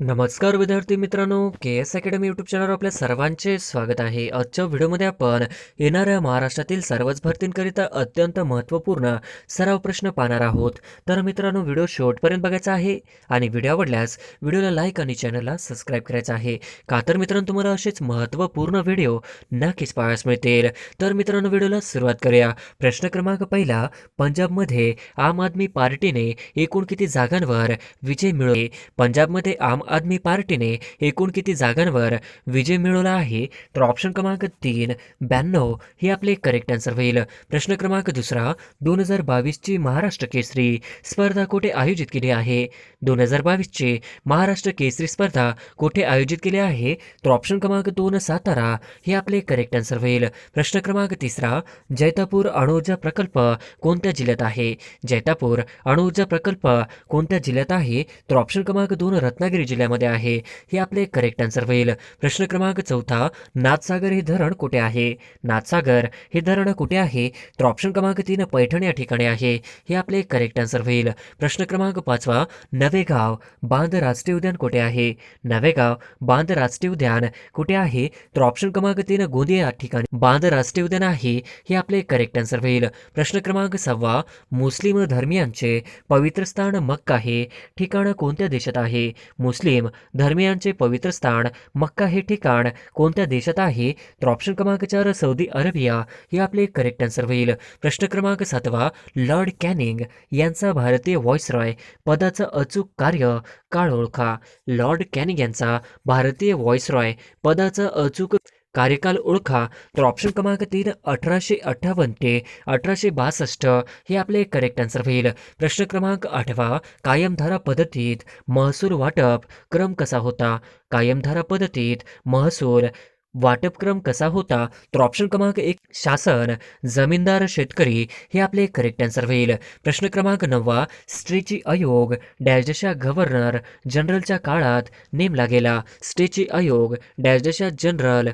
नमस्कार विद्यार्थी मित्रांनो के एस अकॅडमी यूट्यूब चॅनलवर आपल्या सर्वांचे स्वागत आहे. आजच्या व्हिडिओमध्ये आपण येणाऱ्या महाराष्ट्रातील सर्वच भरतींकरिता अत्यंत महत्त्वपूर्ण सराव प्रश्न पाहणार आहोत. तर मित्रांनो व्हिडिओ शेवटपर्यंत बघायचा आहे आणि व्हिडिओ आवडल्यास व्हिडिओला लाईक आणि चॅनलला सबस्क्राईब करायचं आहे. का तर मित्रांनो तुम्हाला असेच महत्त्वपूर्ण व्हिडिओ नक्कीच पाहायला मिळतील. तर मित्रांनो व्हिडिओला सुरुवात करूया. प्रश्न क्रमांक पहिला पंजाबमध्ये आम आदमी पार्टीने एकूण किती जागांवर विजय मिळवले? पंजाबमध्ये आम आदमी पार्टीने एकूण किती जागांवर विजय मिळवला आहे तर ऑप्शन क्रमांक तीन ब्याण्णव हे आपले करेक्ट आन्सर होईल. प्रश्न क्रमांक दुसरा दोन हजार बावीसची महाराष्ट्र केसरी स्पर्धा कुठे आयोजित केली आहे? दोन हजार बावीसची महाराष्ट्र केसरी स्पर्धा कुठे आयोजित केली आहे? तर ऑप्शन क्रमांक दोन सातारा हे आपले करेक्ट आन्सर होईल. प्रश्न क्रमांक तिसरा जैतापूर अणुऊर्जा प्रकल्प कोणत्या जिल्ह्यात आहे? जैतापूर अणुऊर्जा प्रकल्प कोणत्या जिल्ह्यात आहे? तर ऑप्शन क्रमांक दोन रत्नागिरी जिल्ह्यामध्ये आहे. हे आपले करेक्ट आन्सर होईल. प्रश्न क्रमांक चौथा नाथसागर हे धरण कुठे आहे? नाथसागर हे धरण कुठे आहे? तर ऑप्शन क्रमांक तीन पैठण या ठिकाणी आहे. हे आपले करेक्ट आन्सर होईल. प्रश्न क्रमांक पाचवा नवेगाव बांध राष्ट्रीय उद्यान कुठे आहे? नवेगाव बांध राष्ट्रीय उद्यान कुठे आहे? तर ऑप्शन क्रमांक तीन गोंदिया या ठिकाणी बांध राष्ट्रीय उद्यान आहे. हे आपले करेक्ट आन्सर होईल. प्रश्न क्रमांक सहावा मुस्लिम धर्मियांचे पवित्र स्थान मक्का हे ठिकाण कोणत्या देशात आहे? मुस्लिम मुस्लिम धर्मियांचे पवित्र स्थान मक्का हे ठिकाण कोणत्या देशात आहे? तर ऑप्शन क्रमांक चार सौदी अरेबिया. हे आपले करेक्ट आन्सर होईल. प्रश्न क्रमांक सातवा लॉर्ड कॅनिंग यांचा भारतीय व्हॉइसरॉय पदाचं अचूक कार्य काळ ओळखा? लॉर्ड कॅनिंग यांचा भारतीय व्हॉइसरॉय पदाचं अचूक कार्यकाल ओळखा तर ऑप्शन क्रमांक तीन अठराशे अठ्ठावन्न ते अठराशे बासष्ट हे आपले करेक्ट आन्सर होईल. प्रश्न क्रमांक आठवा कायमधारा पद्धतीत महसूल वाटप क्रम कसा होता? कायमधारा पद्धतीत महसूल वाटप क्रम कसा होता? तर ऑप्शन क्रमांक एक शासन जमीनदार शेतकरी हे आपले करेक्ट आन्सर होईल. प्रश्न क्रमांक नववा स्ट्रेची आयोग डॅशच्या गव्हर्नर जनरलच्या काळात नेमला गेला स्ट्रेची आयोग डॅशच्या जनरल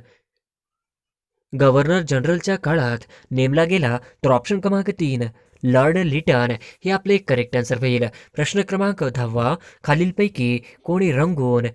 गव्हर्नर जनरलच्या काळात नेमला गेला तर ऑप्शन क्रमांक तीन लॉर्ड लिटन. हे आपले करेक्ट आन्सर होईल. प्रश्न क्रमांक दहावा खालीलपैकी कोणी रंगून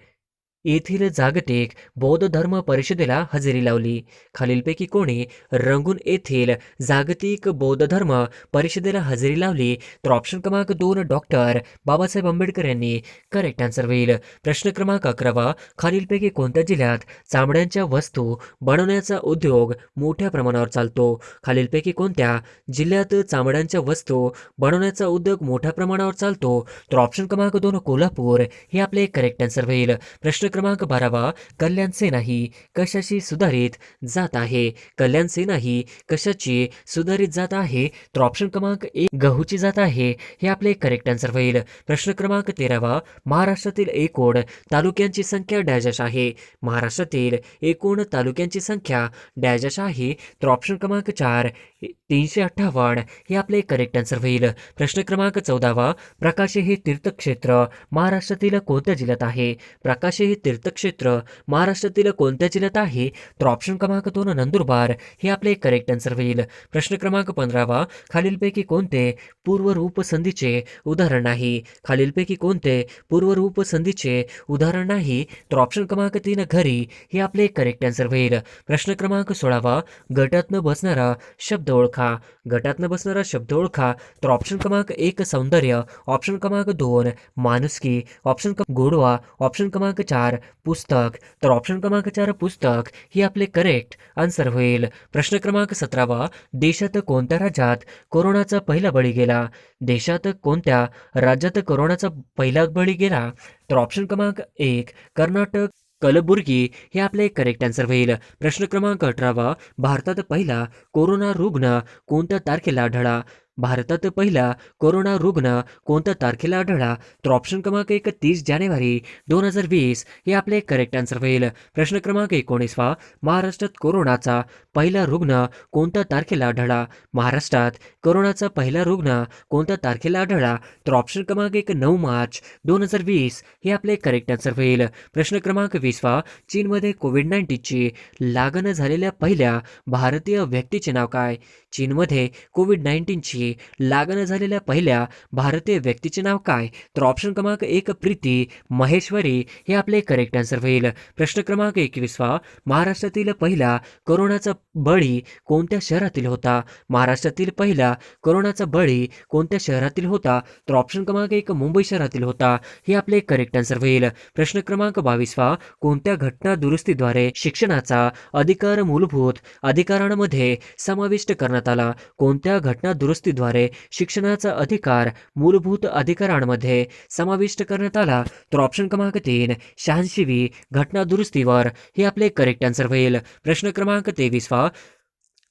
येथील जागतिक बौद्ध धर्म परिषदेला हजेरी लावली. खालीलपैकी कोणी रंगून येथील जागतिक बौद्ध धर्म परिषदेला हजेरी लावली तर ऑप्शन क्रमांक दोन डॉक्टर बाबासाहेब आंबेडकर यांनी करेक्ट आन्सर होईल. प्रश्न क्रमांक अकरावा खालीलपैकी कोणत्या जिल्ह्यात चामड्यांच्या वस्तू बनवण्याचा उद्योग मोठ्या प्रमाणावर चालतो? खालीलपैकी कोणत्या जिल्ह्यात चामड्यांच्या वस्तू बनवण्याचा उद्योग मोठ्या प्रमाणावर चालतो? तर ऑप्शन क्रमांक दोन कोल्हापूर हे आपले करेक्ट आन्सर होईल. प्रश्न क्रमांक बारावा कल्याण सेना ही कशाशी सुधारित जात आहे? कल्याण सेना ही कशाची सुधारित जात आहे? तर ऑप्शन क्रमांक एक गहूची जात आहे. हे आपले करेक्ट आन्सर होईल. प्रश्न क्रमांक तेरावा महाराष्ट्रातील एकूण तालुक्यांची संख्या डॅजश आहे. महाराष्ट्रातील एकूण तालुक्यांची संख्या डॅजश आहे. तर ऑप्शन क्रमांक चार तीनशे अठ्ठावन्न हे आपले करेक्ट आन्सर होईल. प्रश्न क्रमांक चौदावा प्रकाशे हे तीर्थक्षेत्र महाराष्ट्रातील कोणत्या जिल्ह्यात आहे? प्रकाशे हे तीर्थक्षेत्र महाराष्ट्रातील कोणत्या जिल्ह्यात आहे? तर ऑप्शन क्रमांक दोन नंदुरबार. हे आपले करेक्ट आन्सर होईल. प्रश्न क्रमांक पंधरावा. खालीलपैकी कोणते पूर्वरूप संधीचे उदाहरण नाही खालीलपैकी कोणते पूर्वरूप संधीचे उदाहरण नाही तर ऑप्शन क्रमांक तीन घरी. हे आपले करेक्ट आन्सर होईल. प्रश्न क्रमांक सोळावा. गटातनं बसणारा शब्द ओळखा. गटातनं बसणारा शब्द ओळखा. तर ऑप्शन क्रमांक एक सौंदर्य. ऑप्शन क्रमांक दोन माणुसकी. ऑप्शन क गोडवा. ऑप्शन क्रमांक चार पुस्तक. तर ऑप्शन क्रमांक चार पुस्तक. हे आपले करेक्ट आन्सर होईल. प्रश्न क्रमांक सतरावा देशात कोणत्या राज्यात कोरोनाचा पहिला बळी गेला? देशात कोणत्या राज्यात कोरोनाचा पहिला बळी गेला? तर ऑप्शन क्रमांक एक कर्नाटक कलबुर्गी. हे आपले करेक्ट आन्सर होईल. प्रश्न क्रमांक अठरावा भारतात पहिला कोरोना रुग्ण कोणत्या तारखेला आढळला? भारतात पहिला कोरोना रुग्ण कोणत्या तारखेला आढळला? तर ऑप्शन क्रमांक एक तीस जानेवारी दोन हजार वीस हे आपले करेक्ट आन्सर होईल. प्रश्न क्रमांक एकोणीसवा महाराष्ट्रात कोरोनाचा पहिला रुग्ण कोणत्या तारखेला आढळला? महाराष्ट्रात कोरोनाचा पहिला रुग्ण कोणत्या तारखेला आढळला? तर ऑप्शन क्रमांक एक नऊ मार्च दोन हजार वीस हे आपले करेक्ट आन्सर होईल. प्रश्न क्रमांक वीसवा चीनमध्ये कोविड नाईन्टीनची लागण झालेल्या पहिल्या भारतीय व्यक्तीचे नाव काय? चीनमध्ये कोविड नाईन्टीनची खालीलपैकी लागण झालेल्या पहिल्या भारतीय व्यक्तीचे नाव काय? तर ऑप्शन क्रमांक एक प्रीती महेश्वरी. हे आपले करेक्ट आन्सर होईल. प्रश्न क्रमांक एकवीसवा महाराष्ट्रातील पहिला कोरोनाचा बळी कोणत्या शहरातील होता? महाराष्ट्रातील पहिला कोरोनाचा बळी कोणत्या शहरातील होता? तर ऑप्शन क्रमांक एक मुंबई शहरातील होता. हे आपले करेक्ट आन्सर होईल. प्रश्न क्रमांक बावीसवा कोणत्या घटना दुरुस्तीद्वारे शिक्षणाचा अधिकार मूलभूत अधिकारांमध्ये समाविष्ट करण्यात आला? कोणत्या घटना दुरुस्ती दुरुस्तीद्वारे शिक्षणाचा अधिकार मूलभूत अधिकारांमध्ये समाविष्ट करण्यात आला तर ऑप्शन क्रमांक तीन शहाऐंशीवी घटना दुरुस्तीवर. हे आपले करेक्ट आन्सर होईल. प्रश्न क्रमांक तेवीसवा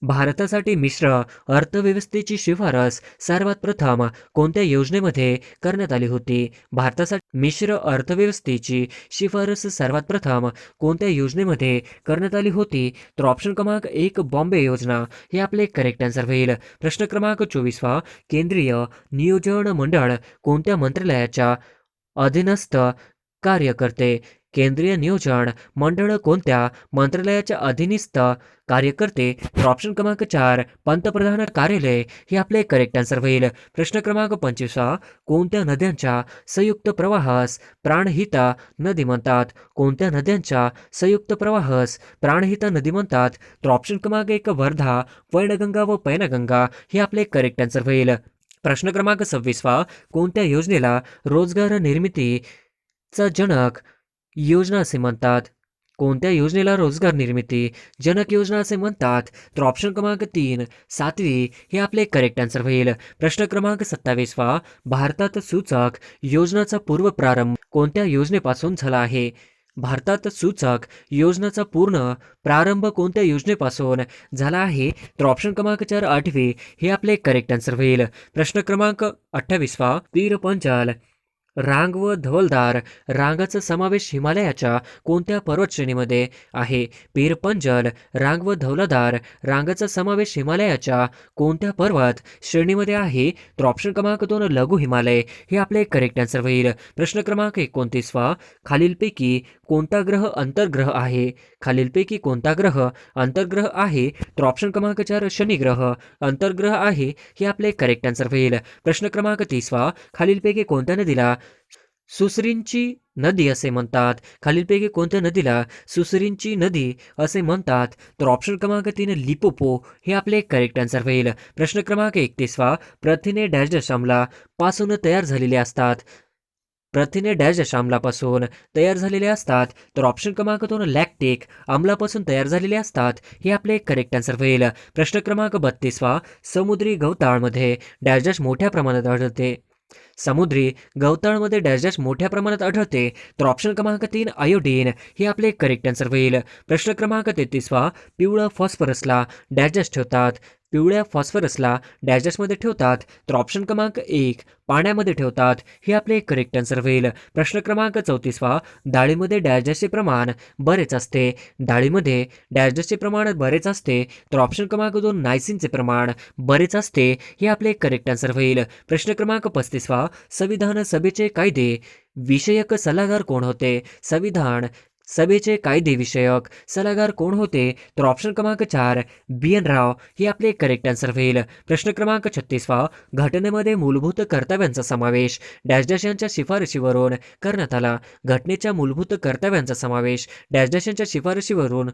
भारतासाठी मिश्र अर्थव्यवस्थेची शिफारस सर्वात प्रथम कोणत्या योजनेमध्ये करण्यात आली होती? भारतासाठी मिश्र अर्थव्यवस्थेची शिफारस सर्वात प्रथम कोणत्या योजनेमध्ये करण्यात आली होती? तर ऑप्शन क्रमांक एक बॉम्बे योजना. हे आपले करेक्ट आन्सर होईल. प्रश्न क्रमांक चोवीसवा. केंद्रीय नियोजन मंडळ कोणत्या मंत्रालयाच्या अधीनस्थ कार्य करते केंद्रीय नियोजन मंडळ कोणत्या मंत्रालयाच्या अधीनस्थ कार्यकर्ते तर ऑप्शन क्रमांक चार पंतप्रधान कार्यालय हे आपले करेक्ट आन्सर होईल. प्रश्न क्रमांक पंचवीसवा कोणत्या नद्यांच्या संयुक्त प्रवाहास प्राणहिता नदी म्हणतात? कोणत्या नद्यांच्या संयुक्त प्रवाहास प्राणहिता नदी म्हणतात? तर ऑप्शन क्रमांक एक वर्धा वैनगंगा व पैनगंगा हे आपले करेक्ट आन्सर होईल. प्रश्न क्रमांक सव्वीसवा कोणत्या योजनेला रोजगार निर्मितीचा जनक योजना असे म्हणतात. कोणत्या योजनेला रोजगार निर्मिती जनक योजना असे म्हणतात? तर ऑप्शन क्रमांक तीन सातवी हे आपले करेक्ट आन्सर होईल. प्रश्न क्रमांक सत्तावीसवा भारतात सूचक योजनाचा पूर्व प्रारंभ कोणत्या योजनेपासून झाला आहे? भारतात सूचक योजनाचा पूर्ण प्रारंभ कोणत्या योजनेपासून झाला आहे? तर ऑप्शन क्रमांक चार आठवी हे आपले करेक्ट आन्सर होईल. प्रश्न क्रमांक अठ्ठावीसवा पीर पंचाल रांग व धवलदार रांगाचा समावेश हिमालयाच्या कोणत्या पर्वतश्रेणीमध्ये आहे? पीर पंजल रांग व धवलदार रांगाचा समावेश हिमालयाच्या कोणत्या पर्वत श्रेणीमध्ये आहे? तर ऑप्शन क्रमांक दोन लघु हिमालय. हे आपले करेक्ट आन्सर होईल. प्रश्न क्रमांक एकोणतीसवा. खालीलपैकी कोणता ग्रह अंतर्ग्रह आहे? खालीलपैकी कोणता ग्रह अंतर्ग्रह आहे? तर ऑप्शन क्रमांक चार शनिग्रह अंतर्ग्रह आहे. हे आपले करेक्ट आन्सर होईल. प्रश्न क्रमांक तीसवा. खालीलपैकी कोणत्या नदीला सुसरींची नदी असे म्हणतात. खालीलपैकी कोणत्या नदीला सुसरींची नदी असे म्हणतात? तर ऑप्शन क्रमांक तीन लिपोपो हे आपले करेक्ट आन्सर होईल. प्रश्न क्रमांक एकतीसवा प्रथिने डॅश दशामला अमला पासून तयार झालेले असतात. प्रथिने डॅश दशामलापासून तयार झालेले असतात. तर ऑप्शन क्रमांक दोन लॅक्टिक आम्लापासून तयार झालेले असतात. हे आपले करेक्ट आन्सर होईल. प्रश्न क्रमांक बत्तीसवा समुद्री गवताळमध्ये डॅश डॅश मोठ्या प्रमाणात आढळते. समुद्री गवताळमध्ये डॅश मोठ्या प्रमाणात आढळते तर ऑप्शन क्रमांक तीन आयोडीन हे आपले करेक्ट आन्सर होईल. प्रश्न क्रमांक तेहतीसवा पिवळं फॉस्फरसला डॅश ठेवतात. पिवळ्या फॉस्फरसला डॅशमध्ये ठेवतात तर ऑप्शन क्रमांक एक पाण्यामध्ये ठेवतात हे आपले करेक्ट आन्सर होईल. प्रश्न क्रमांक चौतीसवा डाळीमध्ये डॅशचे प्रमाण बरेच असते. डाळीमध्ये डॅशचे प्रमाण बरेच असते तर ऑप्शन क्रमांक दोन नायसिनचे प्रमाण बरेच असते हे आपले करेक्ट आन्सर होईल. प्रश्न क्रमांक पस्तीसवा संविधान सभेचे कायदे. विषयक सल्लागार कोण होते? संविधान सभेचे कायदे विषयक सल्लागार कोण होते? तर ऑप्शन क्रमांक चार बी एन राव हे आपले करेक्ट आन्सर होईल. प्रश्न क्रमांक छत्तीसवा घटनेमध्ये मूलभूत कर्तव्यांचा समावेश. डॅश डॅश यांच्या शिफारशीवरून करण्यात आला. घटनेच्या मूलभूत कर्तव्यांचा समावेश. डॅश डॅश यांच्या शिफारशीवरून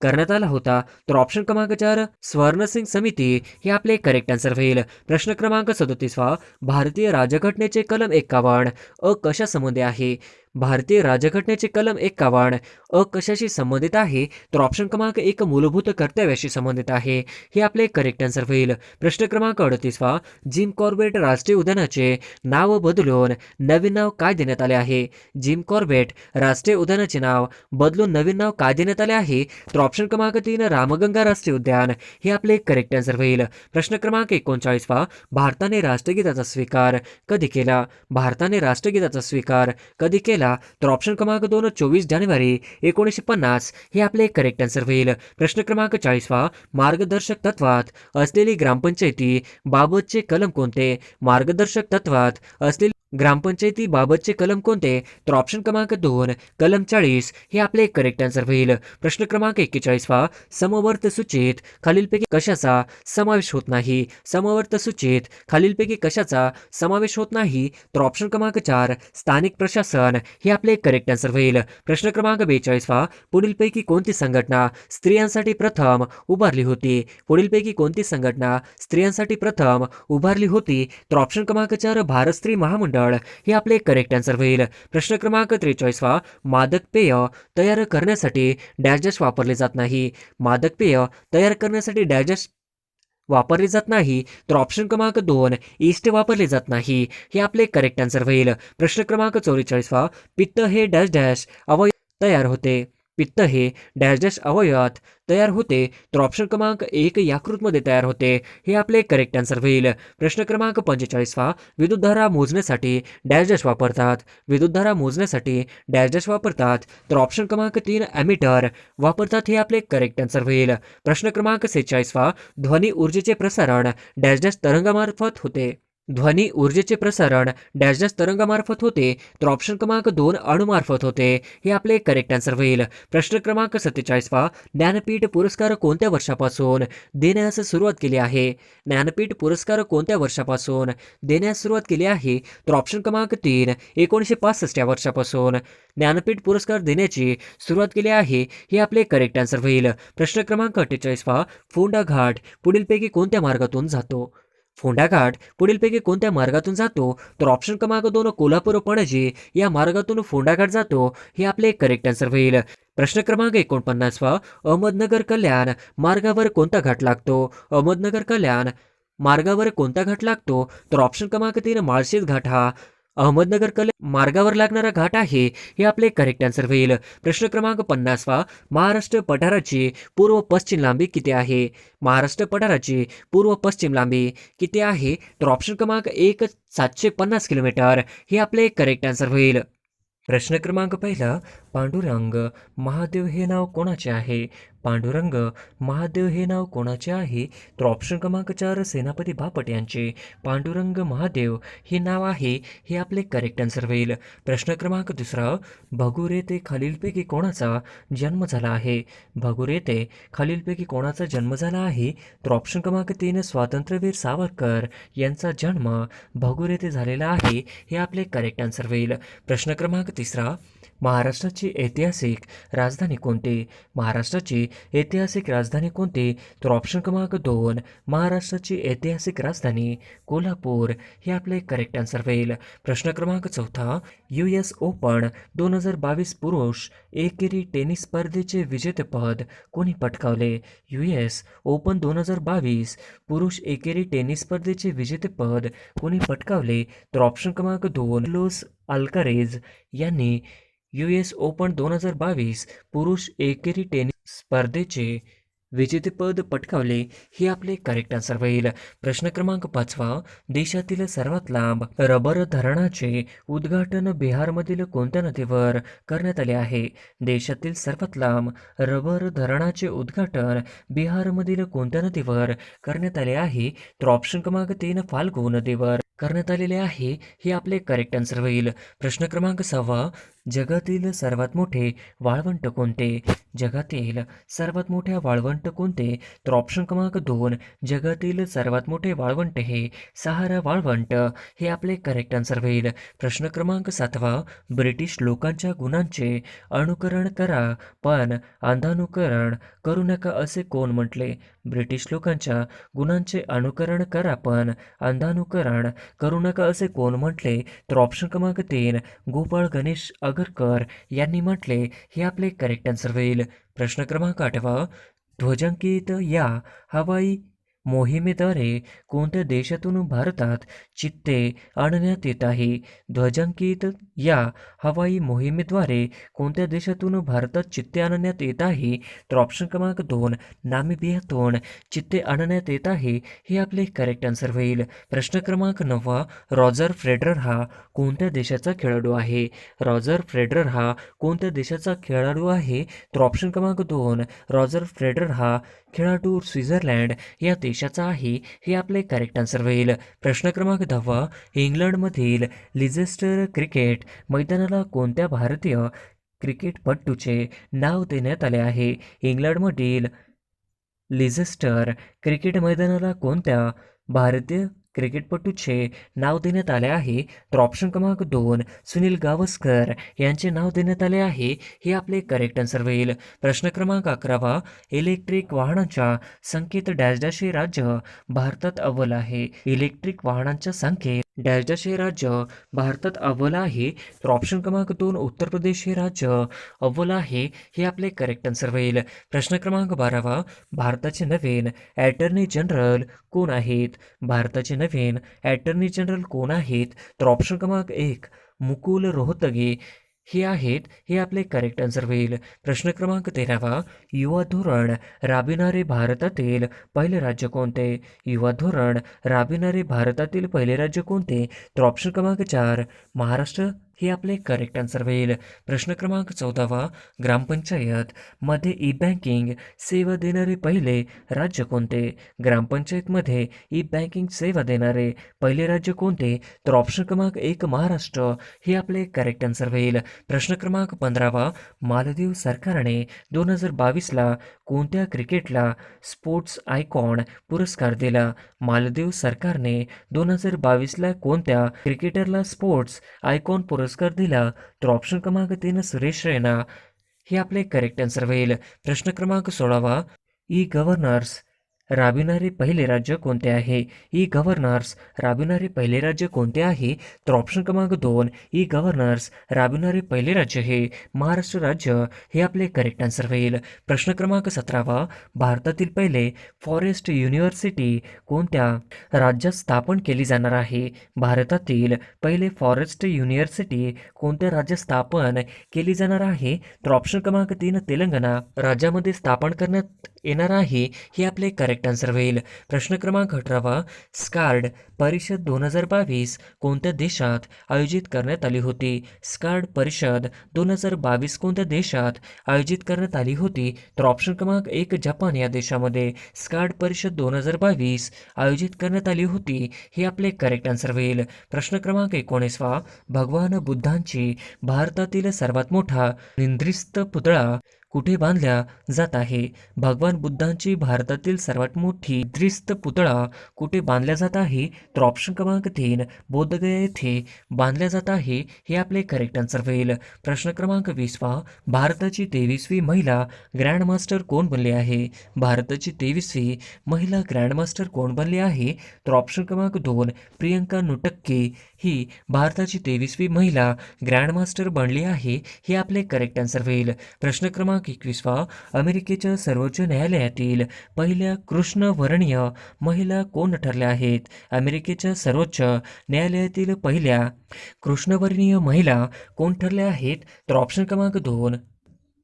करण्यात आला होता. तर ऑप्शन क्रमांक चार स्वर्णसिंग समिती हे आपले करेक्ट आन्सर होईल. प्रश्न क्रमांक सदोतीसवा भारतीय राजघटनेचे कलम एक्कावन्न अ कशा संबंधी आहे? भारतीय राजघटनेचे कलम एक्कावन्न अ कशाशी संबंधित आहे? तर ऑप्शन क्रमांक एक मूलभूत कर्तव्याशी संबंधित आहे. हे आपले करेक्ट आन्सर होईल. प्रश्न क्रमांक अडतीसवा जिम कॉर्बेट राष्ट्रीय उद्यानाचे नाव बदलून नवीन नाव काय देण्यात आले आहे? जिम कॉर्बेट राष्ट्रीय उद्यानाचे नाव बदलून नवीन नाव काय देण्यात आले आहे? तर ऑप्शन क्रमांक तीन रामगंगा राष्ट्रीय उद्यान. हे आपले करेक्ट आन्सर होईल. प्रश्न क्रमांक एकोणचाळीसवा भारताने राष्ट्रगीताचा स्वीकार कधी केला? भारताने राष्ट्रगीताचा स्वीकार कधी केला? तर ऑप्शन क्रमांक दोन चोवीस जानेवारी एकोणीसशे पन्नास. हे आपले करेक्ट आन्सर होईल. प्रश्न क्रमांक चाळीसवा मार्गदर्शक तत्वात असलेली ग्रामपंचायती बाबतचे कलम कोणते? मार्गदर्शक तत्वात असलेली ग्रामपंचायतीबाबतचे कलम कोणते? तर ऑप्शन क्रमांक दोन कलम चाळीस हे आपले करेक्ट आन्सर होईल. प्रश्न क्रमांक एक्केचाळीसवा समवर्त सूचित खालीलपैकी कशाचा समावेश होत नाही? समवर्त सूचित खालीलपैकी कशाचा समावेश होत नाही? तर ऑप्शन क्रमांक चार स्थानिक प्रशासन हे आपले करेक्ट आन्सर होईल. प्रश्न क्रमांक बेचाळीसवा पुढीलपैकी कोणती संघटना स्त्रियांसाठी प्रथम उभारली होती? पुढीलपैकी कोणती संघटना स्त्रियांसाठी प्रथम उभारली होती? तर ऑप्शन क्रमांक चार भारत स्त्री महामंडळ. हे आपले करेक्ट आन्सर होईल. प्रश्न क्रमांक त्रेचाळीसवा मादक पेय तयार करण्यासाठी डॅश वापरले जात नाही. मादक पेय तयार करण्यासाठी डॅश वापरले जात नाही तर ऑप्शन क्रमांक दोन ईस्ट वापरले जात नाही. हे आपले करेक्ट आन्सर होईल. प्रश्न क्रमांक चौवेचाळीसवा पित्त हे डॅश डॅश अवय तयार होते. पित्त हे डॅश डॅश अवयवात तयार होते. तर ऑप्शन क्रमांक एक याकृतमध्ये तयार होते. हे आपले करेक्ट आन्सर होईल. प्रश्न क्रमांक पंचेचाळीसवा विद्युतधारा मोजण्यासाठी डॅश डॅश वापरतात. विद्युतधारा मोजण्यासाठी डॅश डॅश वापरतात. तर ऑप्शन क्रमांक तीन ॲमीटर वापरतात हे आपले करेक्ट आन्सर होईल. प्रश्न क्रमांक सेहेचाळीसवा ध्वनी ऊर्जेचे प्रसारण डॅश डॅश तरंगामार्फत होते. ध्वनी ऊर्जेचे प्रसारण डॅश डॅश तरंगामार्फत होते तर ऑप्शन क्रमांक दोन अणुमार्फत होते. हे आपले करेक्ट आन्सर होईल. प्रश्न क्रमांक सत्तेचाळीसवा ज्ञानपीठ पुरस्कार कोणत्या वर्षापासून? देण्यास सुरुवात केली आहे. ज्ञानपीठ पुरस्कार कोणत्या वर्षापासून? देण्यास सुरुवात केली आहे तर ऑप्शन क्रमांक तीन एकोणीसशे पासष्ट या वर्षापासून. ज्ञानपीठ पुरस्कार देण्याची सुरुवात केली आहे हे आपले करेक्ट आन्सर होईल. प्रश्न क्रमांक अठ्ठेचाळीसवा फोंडा घाट पुढीलपैकी कोणत्या मार्गातून जातो? फोंडाघाट पुढीलपैकी कोणत्या मार्गातून जातो? तर ऑप्शन क्रमांक दोन कोल्हापूर पणजी. या मार्गातून फोंडाघाट जातो हे आपले करेक्ट आन्सर होईल. प्रश्न क्रमांक एकोणपन्नासवा अहमदनगर कल्याण मार्गावर कोणता घाट लागतो? अहमदनगर कल्याण मार्गावर कोणता घाट लागतो? तर ऑप्शन क्रमांक तीन माळशेज घाट हा. अहमदनगर कल मार्गावर लागणारा घाट आहे हे आपले करेक्ट आन्सर होईल. प्रश्न क्रमांक पन्नासवा महाराष्ट्र पठाराची पूर्व पश्चिम लांबी किती आहे? महाराष्ट्र पठाराची पूर्व पश्चिम लांबी किती आहे? तर ऑप्शन क्रमांक एक सातशे पन्नास किलोमीटर हे आपले करेक्ट आन्सर होईल. प्रश्न क्रमांक पहिला पांडुरंग महादेव हे नाव कोणाचे आहे? पांडुरंग महादेव हे नाव कोणाचे आहे? तर ऑप्शन क्रमांक चार सेनापती बापट यांचे. पांडुरंग महादेव हे नाव आहे हे आपले करेक्ट आन्सर होईल. प्रश्न क्रमांक दुसरा भगूर येथे खालीलपैकी कोणाचा जन्म झाला आहे? भगूर येथे खालीलपैकी कोणाचा जन्म झाला आहे? तर ऑप्शन क्रमांक तीन स्वातंत्र्यवीर सावरकर यांचा जन्म भगूर येथे झालेला आहे हे आपले करेक्ट आन्सर होईल. प्रश्न क्रमांक तिसरा महाराष्ट्राची ऐतिहासिक राजधानी कोणती? महाराष्ट्राची ऐतिहासिक राजधानी कोणती? तर ऑप्शन क्रमांक दोन महाराष्ट्राची ऐतिहासिक राजधानी कोल्हापूर. हे आपले करेक्ट आन्सर होईल. प्रश्न क्रमांक चौथा यू एस ओपन दोन हजार बावीस पुरुष एकेरी टेनिस स्पर्धेचे विजेतेपद कोणी पटकावले? यू एस ओपन दोन हजार बावीस पुरुष एकेरी टेनिस स्पर्धेचे विजेतेपद कोणी पटकावले? तर ऑप्शन क्रमांक दोन लोस अल्कारेज यांनी यू एस ओपन दोन हजार बावीस पुरुष एकेरी टेनिस स्पर्धेचे विजेतेपद पटकावले हे आपले करेक्ट आन्सर होईल. प्रश्न क्रमांक पाचवा देशातील सर्वात लांब रबर धरणाचे उद्घाटन बिहारमधील कोणत्या नदीवर करण्यात आले आहे? देशातील सर्वात लांब रबर धरणाचे उद्घाटन बिहारमधील कोणत्या नदीवर करण्यात आले आहे? तर ऑप्शन क्रमांक तीन फाल्गू नदीवर करण्यात आलेले आहे हे आपले करेक्ट आन्सर होईल. प्रश्न क्रमांक सहावा जगातील सर्वात मोठे वाळवंट कोणते? जगातील सर्वात मोठ्या वाळवंट कोणते? तर ऑप्शन क्रमांक दोन जगातील सर्वात मोठे वाळवंट हे सहारा वाळवंट. हे आपले करेक्ट आन्सर होईल. प्रश्न क्रमांक सातवा ब्रिटिश लोकांच्या गुणांचे अनुकरण करा. पण अंधानुकरण करू नका असे कोण म्हटले? ब्रिटिश लोकांच्या गुणांचे अनुकरण करा पण अंधानुकरण करू नका असे कोण म्हटले? तर ऑप्शन क्रमांक तीन गोपाळ गणेश अग आगरकर यांनी म्हटले हे आपले करेक्ट आन्सर होईल. प्रश्न क्रमांक आठवा. ध्वजांकित या हवाई मोहिमेद्वारे कोणत्या देशातून भारतात चित्ते आणण्यात येत आहे? ध्वजांकित या हवाई मोहिमेद्वारे कोणत्या देशातून भारतात चित्ते आणण्यात येत आहे? तर ऑप्शन क्रमांक दोन नामिबियातून चित्ते आणण्यात येत आहे हे आपले करेक्ट आन्सर होईल. प्रश्न क्रमांक नववा रॉजर फ्रेडरर हा कोणत्या देशाचा खेळाडू आहे? रॉजर फ्रेडरर हा कोणत्या देशाचा खेळाडू आहे? तर ऑप्शन क्रमांक दोन रॉजर फ्रेडरर हा खेळाडू स्वित्झर्लंड या देशाचा आहे हे आपले करेक्ट आन्सर होईल. प्रश्न क्रमांक दहावा इंग्लंडमधील लिझेस्टर क्रिकेट मैदानाला कोणत्या भारतीय क्रिकेटपटूचे नाव देण्यात आले आहे? इंग्लंडमधील लिझेस्टर क्रिकेट मैदानाला कोणत्या भारतीय क्रिकेटपटूचे नाव देण्यात आले आहे. तर ऑप्शन क्रमांक दोन सुनील गावस्कर यांचे नाव देण्यात आले आहे. हे आपले करेक्ट आन्सर होईल. प्रश्न क्रमांक अकरावा इलेक्ट्रिक वाहनांच्या संख्येत डॅश डॅश हे राज्य भारतात अव्वल आहे. इलेक्ट्रिक वाहनांच्या संख्येत डॅश डॅश हे राज्य भारतात अव्वल आहे. तर ऑप्शन क्रमांक दोन उत्तर प्रदेश हे राज्य अव्वल आहे. हे आपले करेक्ट आन्सर होईल. प्रश्न क्रमांक बारावा भारताचे नवीन ॲटर्नी जनरल कोण आहेत? भारताचे नवीन ॲटर्नी जनरल कोण आहेत? तर ऑप्शन क्रमांक एक मुकुल रोहतगे. हे आहेत हे आपले करेक्ट आन्सर होईल. प्रश्न क्रमांक तेरावा युवा धोरण राबविणारे भारतातील पहिले राज्य कोणते? युवा धोरण राबविणारे भारतातील पहिले राज्य कोणते? तर ऑप्शन क्रमांक चार महाराष्ट्र हे आपले करेक्ट आन्सर होईल. प्रश्न क्रमांक चौदावा ग्रामपंचायत. मध्ये ई बँकिंग सेवा देणारे पहिले राज्य कोणते? ग्रामपंचायतमध्ये ई बँकिंग सेवा देणारे पहिले राज्य कोणते? तर ऑप्शन क्रमांक एक महाराष्ट्र. हे आपले करेक्ट आन्सर होईल. प्रश्न क्रमांक पंधरावा मालदीव सरकारने दोन हजार बावीसला कोणत्या क्रिकेटला स्पोर्ट्स आयकॉन पुरस्कार दिला? मालदीव सरकारने दोन हजार बावीसला कोणत्या क्रिकेटरला स्पोर्ट्स आयकॉन पुरस्कार दिला. तर ऑप्शन क्रमांक तीन सुरेश रैना. हे आपले करेक्ट आन्सर होईल. प्रश्न क्रमांक सोळावा. E ई गव्हर्नर्स राबविणारे पहिले राज्य कोणते आहे? ई गव्हर्नर्स राबविणारे पहिले राज्य कोणते आहे? तर ऑप्शन क्रमांक दोन ई गव्हर्नर्स राबविणारे पहिले राज्य हे महाराष्ट्र राज्य हे आपले करेक्ट आन्सर होईल. प्रश्न क्रमांक सतरावा भारतातील पहिले फॉरेस्ट युनिव्हर्सिटी कोणत्या राज्यात स्थापन केली जाणार आहे? भारतातील पहिले फॉरेस्ट युनिव्हर्सिटी कोणत्या राज्यात स्थापन केली जाणार आहे? तर ऑप्शन क्रमांक तीन तेलंगणा राज्यामध्ये स्थापन करण्यात येणार आहे हे आपले करेक्ट आन्सर होईल. प्रश्न क्रमांक अठरावा स्कार्ड परिषद दोन हजार बावीस कोणत्या देशात आयोजित करण्यात आली होती? स्कार्ड परिषद दोन हजार बावीस कोणत्या देशात आयोजित करण्यात आली होती? तर ऑप्शन क्रमांक एक जपान या देशामध्ये. स्कार्ड परिषद दोन हजार बावीस आयोजित करण्यात आली होती हे आपले करेक्ट आन्सर होईल. प्रश्न क्रमांक एकोणीसवा भगवान बुद्धांची भारतातील सर्वात मोठा निंद्रिस्त पुतळा कुठे बांधल्या जात आहे? भगवान बुद्धांची भारतातील सर्वात मोठी द्रिस्त पुतळा कुठे बांधल्या जात आहे? तर ऑप्शन क्रमांक तीन बोधगया येथे बांधल्या जात आहे हे आपले करेक्ट आन्सर होईल. प्रश्न क्रमांक वीसवा भारताची तेवीसवी महिला ग्रँडमास्टर कोण बनली आहे? भारताची तेवीसवी महिला ग्रँडमास्टर कोण बनली आहे? तर ऑप्शन क्रमांक दोन प्रियंका नुटक्के ही भारताची तेवीसवी महिला ग्रँडमास्टर बनली आहे हे आपले करेक्ट आन्सर होईल. प्रश्न क्रमांक एकवीसवा अमेरिकेच्या सर्वोच्च न्यायालयातील पहिल्या कृष्णवर्णीय महिला कोण ठरल्या आहेत? अमेरिकेच्या सर्वोच्च न्यायालयातील पहिल्या कृष्णवर्णीय महिला कोण ठरल्या आहेत? तर ऑप्शन क्रमांक दोन.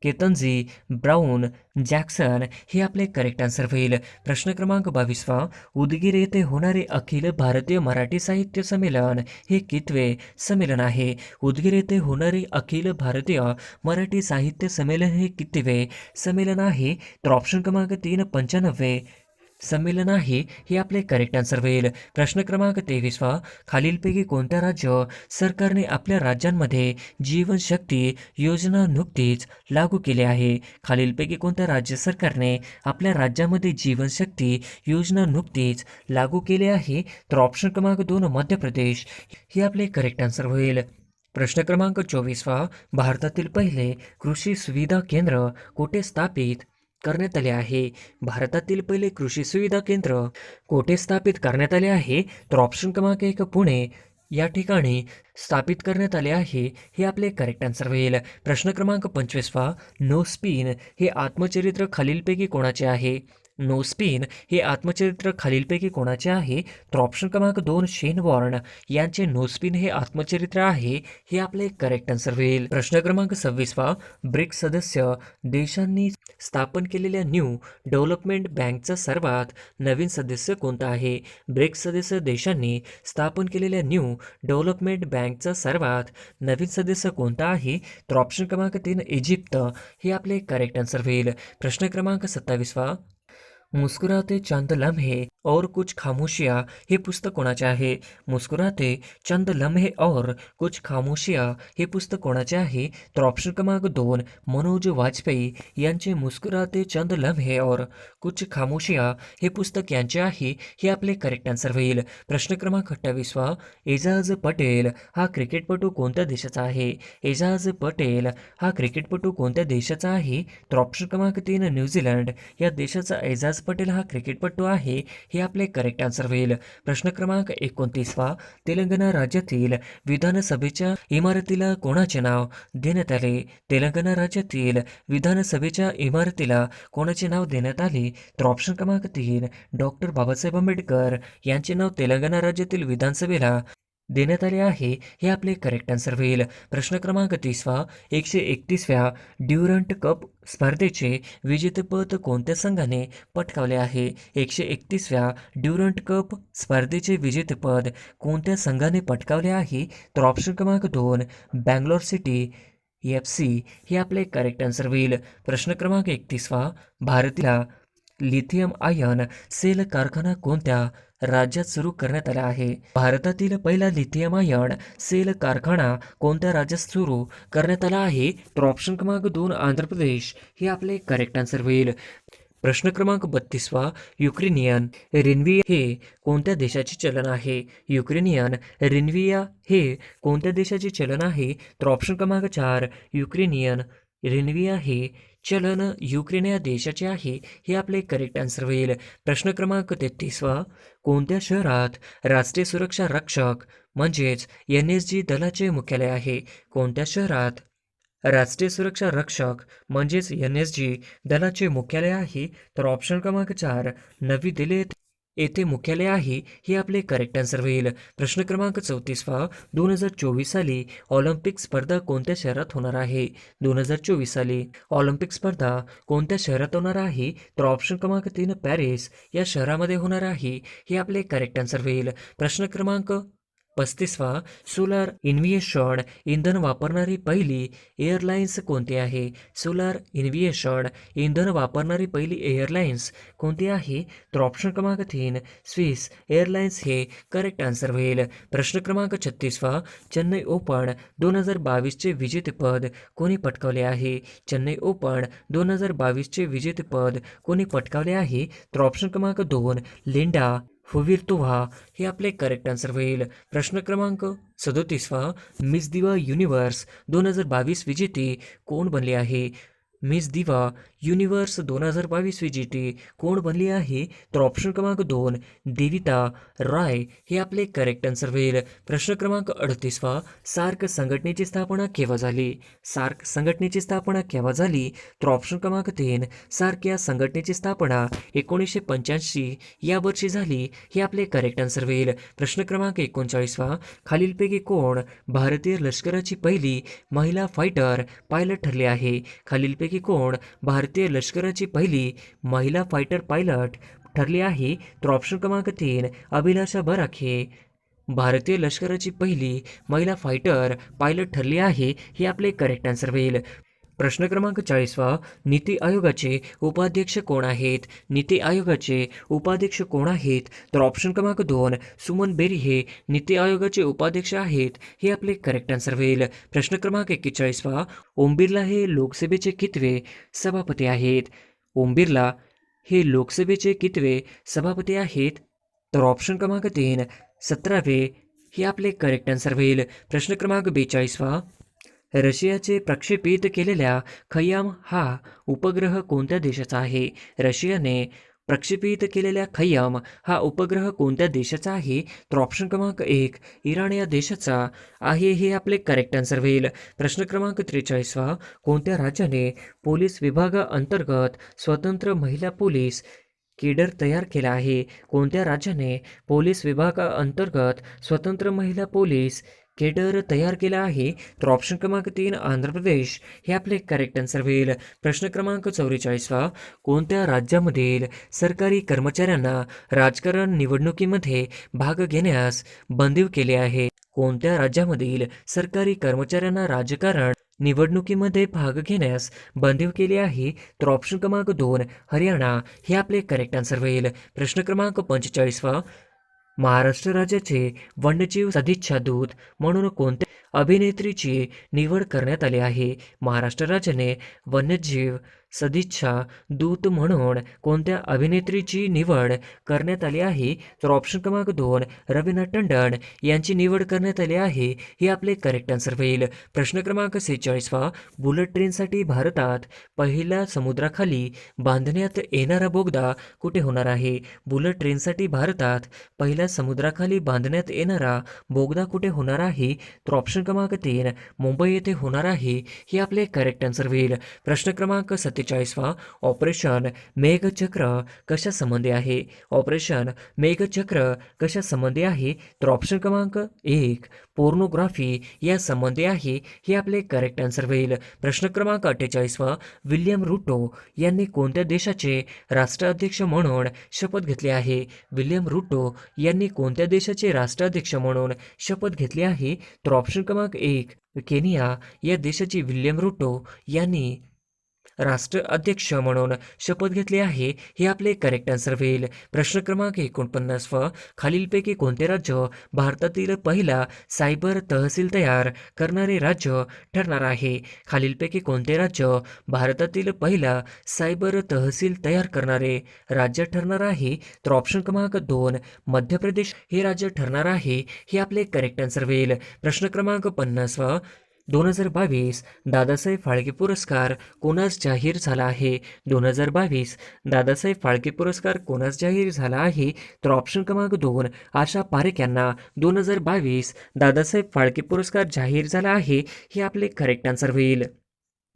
केतनजी ब्राऊन जॅक्सन हे आपले करेक्ट आन्सर होईल. प्रश्न क्रमांक बावीसवा. उदगीर येथे होणारे अखिल भारतीय मराठी साहित्य संमेलन हे कितवे संमेलन आहे? उदगीर येथे होणारे अखिल भारतीय मराठी साहित्य संमेलन हे कितवे संमेलन आहे? तर ऑप्शन क्रमांक तीन पंच्याण्णवे. संमेलन आहे हे आपले करेक्ट आन्सर होईल. प्रश्न क्रमांक तेवीसवा खालीलपैकी कोणत्या राज्य सरकारने आपल्या राज्यांमध्ये जीवनशक्ती योजना नुकतीच लागू केली आहे? खालीलपैकी कोणत्या राज्य सरकारने आपल्या राज्यामध्ये जीवनशक्ती योजना नुकतीच लागू केली आहे? तर ऑप्शन क्रमांक दोन मध्य प्रदेश. हे आपले करेक्ट आन्सर होईल. प्रश्न क्रमांक चोवीसवा भारतातील पहिले कृषी सुविधा केंद्र कुठे स्थापित? करण्यात आले आहे. भारतातील पहिले कृषी सुविधा केंद्र कोठे स्थापित करण्यात आले आहे? तर ऑप्शन क्रमांक एक पुणे. या ठिकाणी स्थापित करण्यात आले आहे हे आपले करेक्ट आन्सर होईल. प्रश्न क्रमांक पंचवीसवा नो स्पिन हे आत्मचरित्र खालीलपैकी कोणाचे आहे? नो स्पिन हे आत्मचरित्र खालीलपैकी कोणाचे आहे? तर ऑप्शन क्रमांक दोन शेन वॉर्न यांचे नो स्पिन हे आत्मचरित्र आहे हे आपले करेक्ट आन्सर होईल. प्रश्न क्रमांक सव्वीसवा ब्रिक्स सदस्य. देशांनी स्थापन केलेल्या न्यू डेव्हलपमेंट बँकचा सर्वात नवीन सदस्य कोणता आहे? ब्रिक्स सदस्य देशांनी स्थापन केलेल्या न्यू डेव्हलपमेंट बँकचा सर्वात नवीन सदस्य कोणता आहे? तर ऑप्शन क्रमांक तीन इजिप्त. हे आपले करेक्ट आन्सर होईल. प्रश्न क्रमांक सत्तावीसवा मुस्कुराते चंद लम्हे और कुछ खामोशिया हे पुस्तक कोणाचे आहे? मुस्कुराते चंद लम्हे और कुछ खामोशिया हे पुस्तक कोणाचे आहे? तर ऑप्शन क्रमांक दोन मनोज वाजपेयी यांचे मुस्कुराते चंद लम्हे और कुछ खामोशिया हे पुस्तक यांचे आहे? हे आपले करेक्ट आन्सर होईल. प्रश्न क्रमांक अठ्ठावीसवा एजाज पटेल हा क्रिकेटपटू कोणत्या देशाचा आहे? एजाज पटेल हा क्रिकेटपटू कोणत्या देशाचा आहे? तर ऑप्शन क्रमांक तीन न्यूझीलंड या देशाचा एजाज पटेल हा क्रिकेटपटू आहे हे आपले करेक्ट आन्सर होईल. प्रश्न क्रमांक एकोणतीसवा तेलंगणा राज्यातील विधानसभेच्या इमारतीला कोणाचे नाव देण्यात आले? तेलंगणा राज्यातील विधानसभेच्या इमारतीला कोणाचे नाव देण्यात आले? तर ऑप्शन क्रमांक तीन डॉक्टर बाबासाहेब आंबेडकर यांचे नाव तेलंगणा राज्यातील विधानसभेला देण्यात आले आहे हे आपले करेक्ट आन्सर होईल. प्रश्न क्रमांक तीसवा एकशे एकतीसव्या ड्युरंट कप स्पर्धेचे विजेतेपद कोणत्या संघाने पटकावले आहे? एकशे एकतीसव्या ड्युरंट कप स्पर्धेचे विजेतेपद कोणत्या संघाने पटकावले आहे? तर ऑप्शन क्रमांक दोन बँगलोर सिटी एफ सी हे आपले करेक्ट आन्सर होईल. प्रश्न क्रमांक एकतीसवा भारतीला लिथियम आयन सेल कारखाना कोणत्या राज्यात सुरू करण्यात आला आहे? भारतातील पहिला लिथियम आयन सेल कारखाना कोणत्या राज्यात सुरू करण्यात आला आहे? तर ऑप्शन क्रमांक दोन आंध्र प्रदेश. हे आपले करेक्ट आन्सर होईल. प्रश्न क्रमांक बत्तीसवा युक्रेनियन रिन्विया हे कोणत्या देशाचे चलन आहे? युक्रेनियन रिन्विया हे कोणत्या देशाचे चलन आहे? तर ऑप्शन क्रमांक चार युक्रेनियन रिन्विया हे चलन युक्रेन या देशाचे आहे हे आपले करेक्ट आन्सर होईल. प्रश्न क्रमांक तेहतीसवा कोणत्या शहरात राष्ट्रीय सुरक्षा रक्षक म्हणजेच एन एस जी दलाचे मुख्यालय आहे? कोणत्या शहरात राष्ट्रीय सुरक्षा रक्षक म्हणजेच एन एस जी दलाचे मुख्यालय आहे? तर ऑप्शन क्रमांक चार नवी दिल्लीत येथे- मुख्यालय आहे हे आपले करेक्ट आन्सर होईल. प्रश्न क्रमांक चौतीसवा दोन हजार चोवीस साली ऑलिम्पिक स्पर्धा कोणत्या शहरात होणार आहे? दोन हजार चोवीस साली ऑलिम्पिक स्पर्धा कोणत्या शहरात होणार आहे? तर ऑप्शन क्रमांक तीन पॅरिस या शहरामध्ये होणार आहे हे आपले करेक्ट आन्सर होईल. प्रश्न क्रमांक पस्तीसवा सोलार इन्व्हिएशन इंधन वापरणारी पहिली एअरलाइन्स कोणती आहे? सोलार इन्व्हिएशन इंधन वापरणारी पहिली एअरलाइन्स कोणती आहे? तर ऑप्शन क्रमांक तीन स्विस एअरलाइन्स हे करेक्ट आन्सर होईल. प्रश्न क्रमांक छत्तीसवा चेन्नई ओपन दोन हजार बावीसचे विजेतेपद कोणी पटकावले आहे? चेन्नई ओपन दोन हजार बावीसचे विजेतेपद कोणी पटकावले आहे? तर ऑप्शन क्रमांक दोन लिंडा हो हुविर्तुव्हा हे आपले करेक्ट आन्सर होईल. प्रश्न क्रमांक सदोतीसवा मिस दिवा युनिवर्स दोन हजार बावीस विजेते कोण बनले आहे? मिस दिवा युनिवर्स दोन हजार बावीस विजेते कोण बनली आहे? तर ऑप्शन क्रमांक दोन देविता राय. हे आपले करेक्ट आन्सर होईल. प्रश्न क्रमांक अडतीसवा सार्क संघटनेची स्थापना केव्हा झाली? सार्क संघटनेची स्थापना केव्हा झाली? तर ऑप्शन क्रमांक तीन सार्क या संघटनेची स्थापना एकोणीसशे पंच्याऐंशी या वर्षी झाली. हे आपले करेक्ट आन्सर होईल. प्रश्न क्रमांक एकोणचाळीसवा खालीलपैकी कोण भारतीय लष्कराची पहिली महिला फायटर पायलट ठरली आहे? खालीलपैकी कोण? भारतीय लष्कराची पहिली महिला फायटर पायलट ठरली आहे. तर ऑप्शन क्रमांक तीन अभिलाषा बराखे भारतीय लष्कराची पहिली महिला फायटर पायलट ठरली आहे हे आपले करेक्ट आन्सर होईल. प्रश्न क्रमांक चाळीसवा नीती आयोगाचे उपाध्यक्ष कोण आहेत? नीती आयोगाचे उपाध्यक्ष कोण आहेत? तर ऑप्शन क्रमांक दोन सुमन बेरी हे नीती आयोगाचे उपाध्यक्ष आहेत हे आपले करेक्ट आन्सर होईल. प्रश्न क्रमांक एक्केचाळीसवा ओम बिर्ला हे लोकसभेचे कितवे सभापती आहेत? ओम बिर्ला हे लोकसभेचे कितवे सभापती आहेत? तर ऑप्शन क्रमांक तीन सतरावे हे आपले करेक्ट आन्सर होईल. प्रश्न क्रमांक बेचाळीसवा रशियाचे प्रक्षेपित केलेल्या खय्याम हा उपग्रह कोणत्या देशाचा आहे? रशियाने प्रक्षेपित केलेल्या खय्याम हा उपग्रह कोणत्या देशाचा आहे? तर ऑप्शन क्रमांक एक इराण या देशाचा आहे हे आपले करेक्ट आन्सर होईल. प्रश्न क्रमांक त्रेचाळीसवा कोणत्या राज्याने पोलीस विभागाअंतर्गत स्वतंत्र महिला पोलीस केडर तयार केला आहे? कोणत्या राज्याने पोलीस विभागाअंतर्गत स्वतंत्र महिला पोलीस केडर तयार केला आहे तर ऑप्शन क्रमांक तीन आंध्र प्रदेश. हे आपले करेक्ट आन्सर होईल. प्रश्न क्रमांक चौवेचाळीसवा कोणत्या राज्यामधील सरकारी कर्मचाऱ्यांना राजकारण निवडणुकीमध्ये भाग घेण्यास बंदीव केले आहे? कोणत्या राज्यामधील सरकारी कर्मचाऱ्यांना राजकारण निवडणुकीमध्ये भाग घेण्यास बंदीव केली आहे? तर ऑप्शन क्रमांक दोन हरियाणा. हे आपले करेक्ट आन्सर होईल. प्रश्न क्रमांक पंचेचाळीसवा महाराष्ट्र राज्याचे वन्यजीव सदिच्छा दूत म्हणून कोणत्या अभिनेत्रीची निवड करण्यात आली आहे? महाराष्ट्र राज्याने वन्यजीव सदिच्छा दूत म्हणून कोणत्या अभिनेत्रीची निवड करण्यात आली आहे? तर ऑप्शन क्रमांक दोन रवीना टंडन यांची निवड करण्यात आली आहे हे आपले करेक्ट आन्सर होईल. प्रश्न क्रमांक सेहेचाळीसवा बुलेट ट्रेनसाठी भारतात पहिला समुद्राखाली बांधण्यात येणारा बोगदा कुठे होणार आहे? बुलेट ट्रेनसाठी भारतात पहिल्या समुद्राखाली बांधण्यात येणारा बोगदा कुठे होणार आहे? तर ऑप्शन क्रमांक तीन मुंबई येथे होणार आहे हे आपले करेक्ट आन्सर होईल. प्रश्न क्रमांक एक्केचाळीसवा ऑपरेशन मेघचक्र कशासंबंधी आहे? ऑपरेशन मेघचक्र कशासंबंधी आहे? तर ऑप्शन क्रमांक एक पोर्नोग्राफी या संबंधी आहे हे आपले करेक्ट आन्सर होईल. प्रश्न क्रमांक अठ्ठेचाळीसवा विल्यम रुटो यांनी कोणत्या देशाचे राष्ट्राध्यक्ष म्हणून शपथ घेतली आहे? विल्यम रुटो यांनी कोणत्या देशाचे राष्ट्राध्यक्ष म्हणून शपथ घेतली आहे? तर ऑप्शन क्रमांक एक केनिया या देशाची विल्यम रुटो यांनी राष्ट्र अध्यक्ष म्हणून शपथ घेतली आहे हे आपले करेक्ट आन्सर होईल. प्रश्न क्रमांक एकोणपन्नास व खालीलपैकी कोणते राज्य भारतातील पहिला सायबर तहसील तयार करणारे राज्य ठरणार आहे? खालीलपैकी कोणते राज्य भारतातील पहिला सायबर तहसील तयार करणारे राज्य ठरणार आहे? तर ऑप्शन क्रमांक दोन मध्य प्रदेश हे राज्य ठरणार आहे हे आपले करेक्ट आन्सर होईल. प्रश्न क्रमांक पन्नासवा दोन हजार बावीस दादासाहेब फाळके पुरस्कार कोणास जाहीर झाला आहे? दोन हजार बावीस दादासाहेब फाळके पुरस्कार कोणास जाहीर झाला आहे? तर ऑप्शन क्रमांक दोन आशा पारेख यांना दोन हजार बावीस दादासाहेब फाळके पुरस्कार जाहीर झाला आहे हे आपले करेक्ट आन्सर होईल.